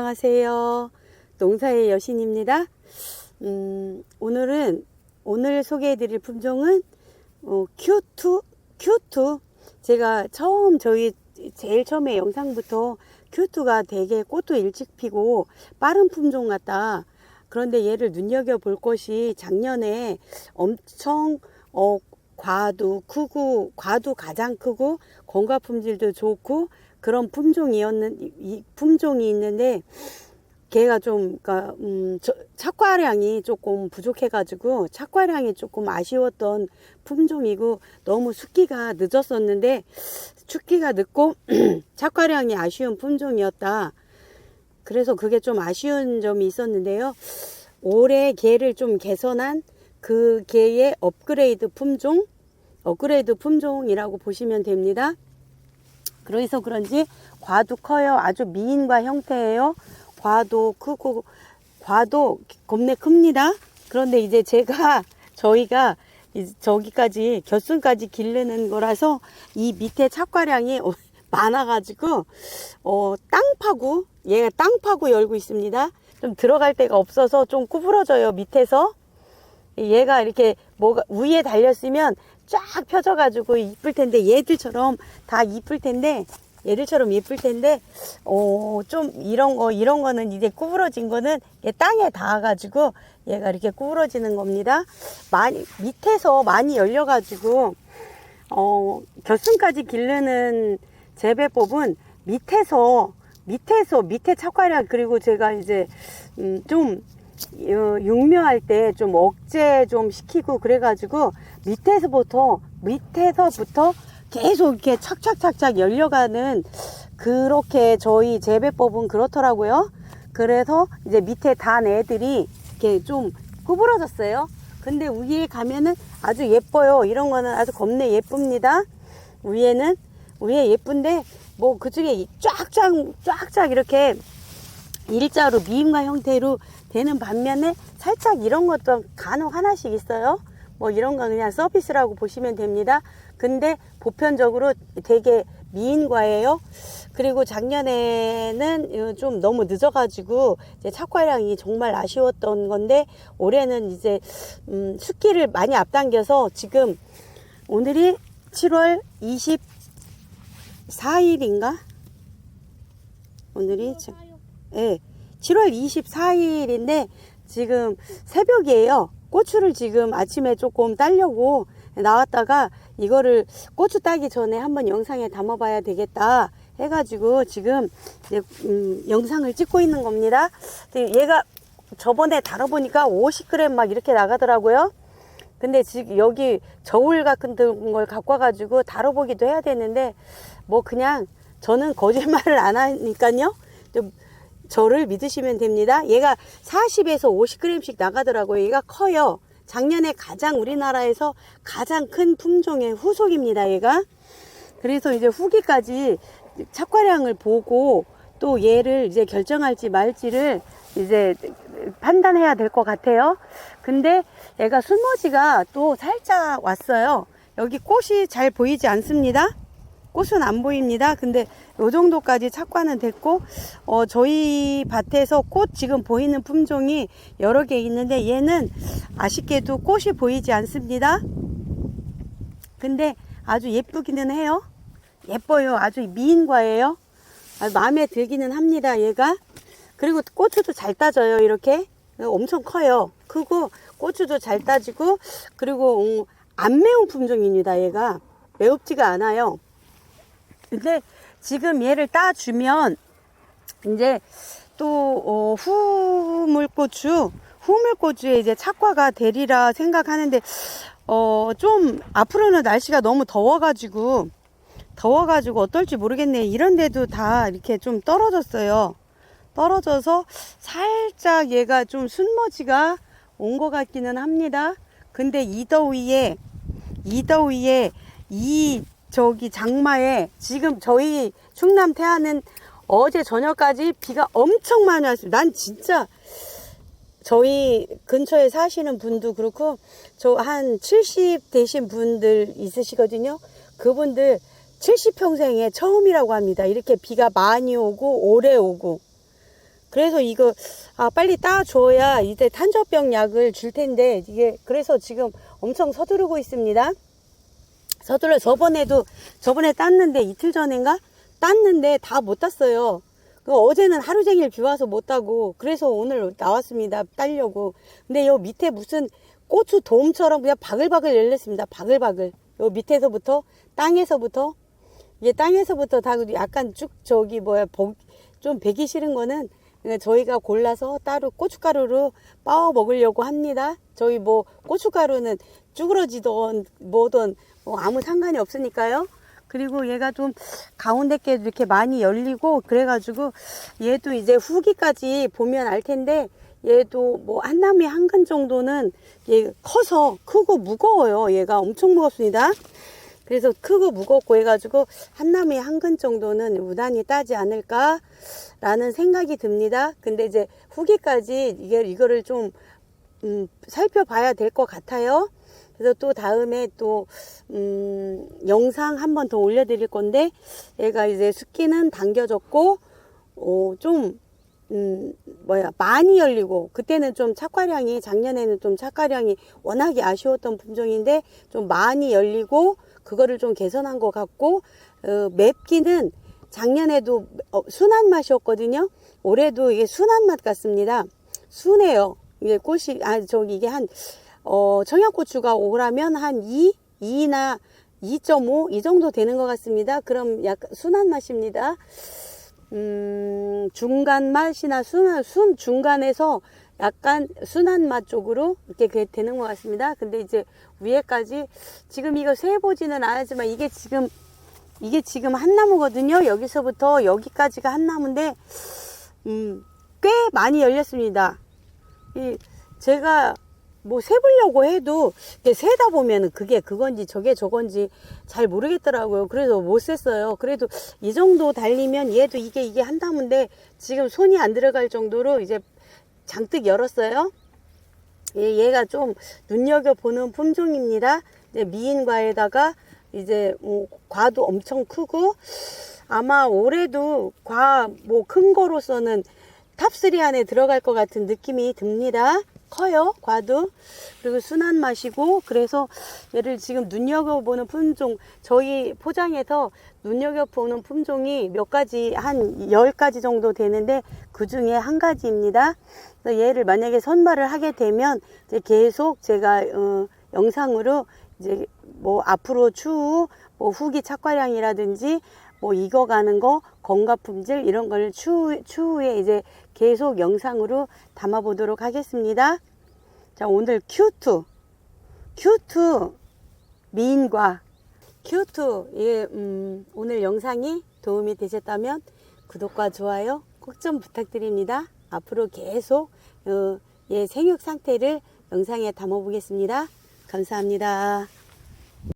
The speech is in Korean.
안녕하세요. 농사의 여신입니다. 음, 오늘은 오늘 소개해드릴 품종은 어, Q2 Q2 제가 처음 저희 제일 처음에 영상부터 Q2가 되게 꽃도 일찍 피고 빠른 품종 같다. 그런데 얘를 눈여겨 볼 것이 작년에 엄청 어, 과도 크고 과도 가장 크고 건강 품질도 좋고 그런 품종이었는 이 품종이 있는데 걔가 좀 그러니까 음, 저, 착과량이 조금 부족해 가지고 착과량이 조금 아쉬웠던 품종이고 너무 숙기가 늦었었는데 축기가 늦고 착과량이 아쉬운 품종이었다. 그래서 그게 좀 아쉬운 점이 있었는데요. 올해 개를 좀 개선한 그 개의 업그레이드 품종, 업그레이드 품종이라고 보시면 됩니다. 그래서 그런지 과도 커요. 아주 미인과 형태예요. 과도 크고 과도 겁내 큽니다. 그런데 이제 제가 저희가 저기까지 겨순까지 기르는 거라서 이 밑에 착과량이 많아가지고 어, 땅 파고 얘가 땅 파고 열고 있습니다. 좀 들어갈 데가 없어서 좀 구부러져요 밑에서 얘가 이렇게 뭐가 위에 달렸으면 쫙 펴져가지고 이쁠 텐데 얘들처럼 다 이쁠 텐데 얘들처럼 예쁠 텐데 어 좀 이런 거 이런 거는 이제 구부러진 거는 얘 땅에 닿아가지고 얘가 이렇게 구부러지는 겁니다. 많이 밑에서 많이 열려가지고 어 결승까지 기르는 재배법은 밑에서 밑에서 밑에 착과량 그리고 제가 이제 음, 좀 어, 육묘할 때 좀 억제 좀 시키고 그래가지고 밑에서부터 밑에서부터 계속 이렇게 착착착착 열려가는 그렇게 저희 재배법은 그렇더라고요. 그래서 이제 밑에 단 애들이 이렇게 좀 구부러졌어요. 근데 위에 가면은 아주 예뻐요. 이런 거는 아주 겁내 예쁩니다. 위에는 위에 예쁜데 뭐 그중에 쫙쫙 쫙쫙 이렇게 일자로 미임과 형태로 되는 반면에 살짝 이런 것도 간혹 하나씩 있어요. 뭐 이런 거 그냥 서비스라고 보시면 됩니다. 근데 보편적으로 되게 미인과예요. 그리고 작년에는 좀 너무 늦어가지고 이제 착과량이 정말 아쉬웠던 건데 올해는 이제 음, 숙기를 많이 앞당겨서 지금 오늘이 7월 24일인가? 오늘이 참, 예, 7월 24일인데 지금 새벽이에요. 고추를 지금 아침에 조금 따려고 나왔다가 이거를 고추 따기 전에 한번 영상에 담아봐야 되겠다 해가지고 지금 음, 영상을 찍고 있는 겁니다. 얘가 저번에 다뤄보니까 50g 막 이렇게 나가더라고요. 근데 지금 여기 저울 같은 걸 갖고 와가지고 다뤄보기도 해야 되는데 뭐 그냥 저는 거짓말을 안 하니까요. 좀 저를 믿으시면 됩니다. 얘가 40에서 50g씩 나가더라고요. 얘가 커요. 작년에 가장 우리나라에서 가장 큰 품종의 후속입니다. 얘가. 그래서 이제 후기까지 착과량을 보고 또 얘를 이제 결정할지 말지를 이제 판단해야 될 것 같아요. 근데 얘가 술머지가 또 살짝 왔어요. 여기 꽃이 잘 보이지 않습니다. 꽃은 안 보입니다. 근데 요 정도까지 착과는 됐고 어, 저희 밭에서 꽃 지금 보이는 품종이 여러 개 있는데 얘는 아쉽게도 꽃이 보이지 않습니다. 근데 아주 예쁘기는 해요. 예뻐요. 아주 미인과예요. 아주 마음에 들기는 합니다. 얘가. 그리고 고추도 잘 따져요. 이렇게. 엄청 커요. 크고 고추도 잘 따지고 그리고 음, 안 매운 품종입니다. 얘가 매웁지가 않아요. 근데 지금 얘를 따주면 이제 또 어, 후물고추 후물고추에 이제 착과가 되리라 생각하는데 어, 좀 앞으로는 날씨가 너무 더워가지고 더워가지고 어떨지 모르겠네. 이런데도 다 이렇게 좀 떨어졌어요. 떨어져서 살짝 얘가 좀 순머지가 온 것 같기는 합니다. 근데 이 더위에 이 더위에 이 저기 장마에 지금 저희 충남 태안은 어제 저녁까지 비가 엄청 많이 왔어요. 난 진짜 저희 근처에 사시는 분도 그렇고 저 한 70 되신 분들 있으시거든요. 그분들 70평생에 처음이라고 합니다. 이렇게 비가 많이 오고 오래 오고 그래서 이거 아 빨리 따줘야 이제 탄저병 약을 줄 텐데 이게 그래서 지금 엄청 서두르고 있습니다. 서둘러 저번에도 저번에 땄는데 이틀 전인가 땄는데 다 못 땄어요. 그 어제는 하루 종일 비 와서 못 따고 그래서 오늘 나왔습니다. 따려고. 근데 요 밑에 무슨 고추 돔처럼 그냥 바글바글 열렸습니다. 바글바글. 요 밑에서부터 땅에서부터 이게 땅에서부터 다 약간 쭉 저기 뭐야 복- 좀 배기 싫은 거는 그러니까 저희가 골라서 따로 고춧가루로 빻아 먹으려고 합니다. 저희 뭐 고춧가루는 쭈그러지던 뭐든 뭐 아무 상관이 없으니까요. 그리고 얘가 좀 가운데 게 이렇게 많이 열리고 그래가지고 얘도 이제 후기까지 보면 알 텐데 얘도 뭐 한 나무에 한근 정도는 얘 커서 크고 무거워요. 얘가 엄청 무겁습니다. 그래서 크고 무겁고 해가지고 한 나무에 한근 정도는 무난히 따지 않을까라는 생각이 듭니다. 근데 이제 후기까지 이게 이거를 좀 음, 살펴봐야 될 것 같아요. 그래서 또 다음에 또 음, 영상 한 번 더 올려드릴 건데 얘가 이제 숫기는 당겨졌고 어, 좀 음, 뭐야 많이 열리고 그때는 좀 착과량이 작년에는 좀 착과량이 워낙에 아쉬웠던 품종인데 좀 많이 열리고 그거를 좀 개선한 것 같고 어, 맵기는 작년에도 어, 순한 맛이었거든요. 올해도 이게 순한 맛 같습니다. 순해요. 이게 꽃이 아 저기 이게 한 어, 청양고추가 오라면 한 2, 2나 2.5 이 정도 되는 것 같습니다. 그럼 약간 순한 맛입니다. 음, 중간 맛이나 순한, 순, 중간에서 약간 순한 맛 쪽으로 이렇게 되는 것 같습니다. 근데 이제 위에까지 지금 이거 세보지는 않았지만 이게 지금 이게 지금 한 나무거든요. 여기서부터 여기까지가 한 나무인데, 음, 꽤 많이 열렸습니다. 이, 제가 뭐 세보려고 해도 세다 보면은 그게 그건지 저게 저건지 잘 모르겠더라고요. 그래서 못 셌어요. 그래도 이 정도 달리면 얘도 이게 이게 한 나무인데 지금 손이 안 들어갈 정도로 이제 장뜩 열었어요. 얘, 얘가 좀 눈여겨보는 품종입니다. 미인과에다가 이제 뭐 과도 엄청 크고 아마 올해도 과 뭐 큰 거로서는 탑3 안에 들어갈 것 같은 느낌이 듭니다. 커요, 과도. 그리고 순한 맛이고, 그래서 얘를 지금 눈여겨보는 품종, 저희 포장에서 눈여겨보는 품종이 몇 가지, 한 10가지 정도 되는데, 그 중에 한 가지입니다. 그래서 얘를 만약에 선발을 하게 되면, 이제 계속 제가, 어, 영상으로 이제 뭐 앞으로 추후, 뭐 후기 착과량이라든지, 뭐 익어가는 거, 건강 품질 이런 걸 추후, 추후에 이제 계속 영상으로 담아 보도록 하겠습니다. 자, 오늘 Q2. Q2 미인과 Q2 예, 음, 오늘 영상이 도움이 되셨다면 구독과 좋아요 꼭 좀 부탁드립니다. 앞으로 계속 어, 예, 생육 상태를 영상에 담아 보겠습니다. 감사합니다.